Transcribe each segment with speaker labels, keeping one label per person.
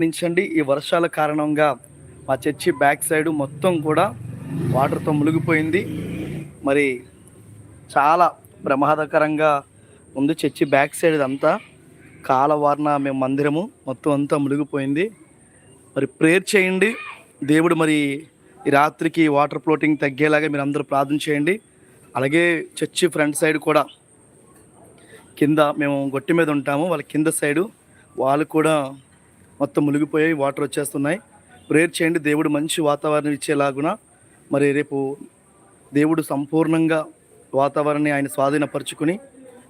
Speaker 1: గమనించండి ఈ వర్షాల కారణంగా మా చర్చి బ్యాక్ సైడ్ మొత్తం కూడా వాటర్తో మునిగిపోయింది. మరి చాలా ప్రమాదకరంగా ఉంది చర్చి బ్యాక్ సైడ్ అంతా కాలవారణ మేము మందిరము మొత్తం అంతా మునిగిపోయింది. మరి ప్రేయర్ చేయండి. దేవుడు మరి ఈ రాత్రికి వాటర్ ఫ్లోటింగ్ తగ్గేలాగా మీరు అందరూ ప్రార్థన చేయండి. అలాగే చర్చి ఫ్రంట్ సైడ్ కూడా కింద మేము గొట్టి మీద ఉంటాము. వాళ్ళ కింద సైడు వాళ్ళు కూడా మొత్తం మునిగిపోయి వాటర్ వచ్చేస్తున్నాయి. ప్రేయర్ చేయండి. దేవుడు మంచి వాతావరణం ఇచ్చేలాగున మరి రేపు దేవుడు సంపూర్ణంగా వాతావరణాన్ని ఆయన స్వాధీనపరుచుకుని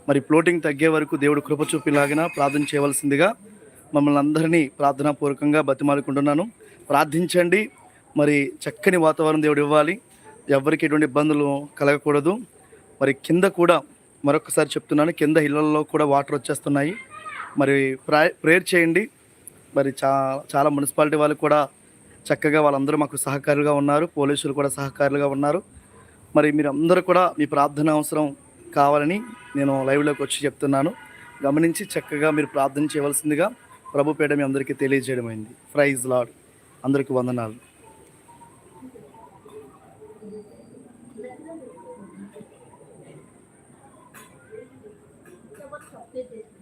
Speaker 1: మరి ఫ్లోటింగ్ తగ్గే వరకు దేవుడు కృప చూపిలాగిన ప్రార్థన చేయవలసిందిగా మమ్మల్ని అందరినీ ప్రార్థనాపూర్వకంగా బతిమాలుకుంటున్నాను. ప్రార్థించండి. మరి చక్కని వాతావరణం దేవుడు ఇవ్వాలి. ఎవరికి ఎటువంటి ఇబ్బందులు కలగకూడదు. మరి కింద కూడా మరొకసారి చెప్తున్నాను. కింద ఇళ్ళలో కూడా వాటర్ వచ్చేస్తున్నాయి. మరి ప్రా ప్రేయర్ చేయండి. మరి చా చాలా మున్సిపాలిటీ వాళ్ళు కూడా చక్కగా వాళ్ళందరూ మాకు సహకారులుగా ఉన్నారు. పోలీసులు కూడా సహకారులుగా ఉన్నారు. మరి మీరు అందరూ కూడా మీ ప్రార్థన అవసరం కావాలని నేను లైవ్లోకి వచ్చి చెప్తున్నాను. గమనించి చక్కగా మీరు ప్రార్థన చేయవలసిందిగా ప్రభు మీ అందరికీ తెలియజేయడం అయింది. ప్రైజ్ లాడ్ అందరికీ వందనాలు. Thank you.